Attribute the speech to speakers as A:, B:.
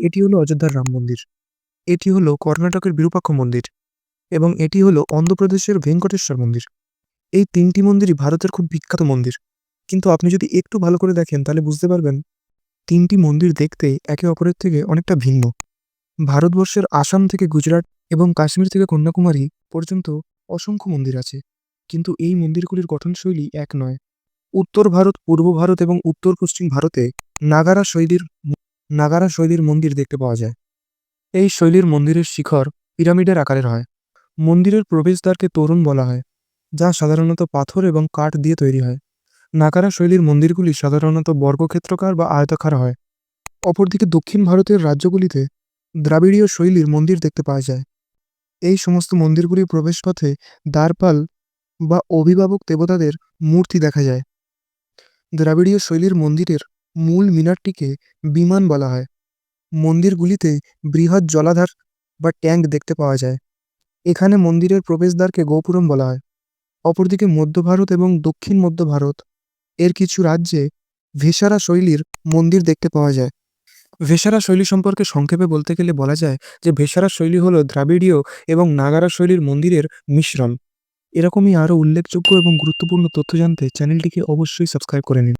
A: এটি হলো অযোধ্যার রাম মন্দির। এটি হলো কর্ণাটকের বিরূপাক্ষ মন্দির এবং এটি হলো অন্ধ্রপ্রদেশের ভেঙ্কটেশ্বর মন্দির। এই তিনটি মন্দিরই ভারতের খুব বিখ্যাত মন্দির। কিন্তু আপনি যদি একটু ভালো করে দেখেন, তাহলে বুঝতে পারবেন তিনটি মন্দির দেখতে একে অপরের থেকে অনেকটা ভিন্ন। ভারতবর্ষের আসাম থেকে গুজরাট এবং কাশ্মীর থেকে কন্যাকুমারী পর্যন্ত অসংখ্য মন্দির আছে, কিন্তু এই মন্দিরগুলির গঠনশৈলী এক নয়। উত্তর ভারত, পূর্ব ভারত এবং উত্তর পশ্চিম ভারতে নাগারা শৈলীর নাগারা শৈলীর মন্দির দেখতে পাওয়া যায়। এই শৈলীর মন্দিরের শিখর পিরামিডের আকারের হয়। মন্দিরের প্রবেশদ্বারকে তরুণ বলা হয়, যা সাধারণত পাথর এবং কাঠ দিয়ে তৈরি হয়। নাগারা শৈলীর মন্দিরগুলি সাধারণত বর্গক্ষেত্রকার বা আয়তাকার হয়। অপরদিকে দক্ষিণ ভারতের রাজ্যগুলিতে দ্রাবিড়ীয় শৈলীর মন্দির দেখতে পাওয়া যায়। এই সমস্ত মন্দিরগুলির প্রবেশপথে দ্বারপাল বা অভিভাবক দেবতাদের মূর্তি দেখা যায়। দ্রাবিড়ীয় শৈলীর মন্দিরের মূল মিনারটিকে বিমান বলা হয়। মন্দিরগুলিতে বৃহৎ জলাধার বা ট্যাঙ্ক দেখতে পাওয়া যায়। এখানে মন্দিরের প্রবেশদ্বারকে গোপুরম বলা হয়। অপরদিকে মধ্য ভারত এবং দক্ষিণ মধ্য ভারত এর কিছু রাজ্যে ভেসারা শৈলীর মন্দির দেখতে পাওয়া যায়। ভেসারা শৈলী সম্পর্কে সংক্ষেপে বলতে গেলে বলা যায় যে ভেসারা শৈলী হলো দ্রাবিড়ীয় এবং নাগারা শৈলীর মন্দিরের মিশ্রণ। এরকমই আরও উল্লেখযোগ্য এবং গুরুত্বপূর্ণ তথ্য জানতে চ্যানেলটিকে অবশ্যই সাবস্ক্রাইব করে নিন।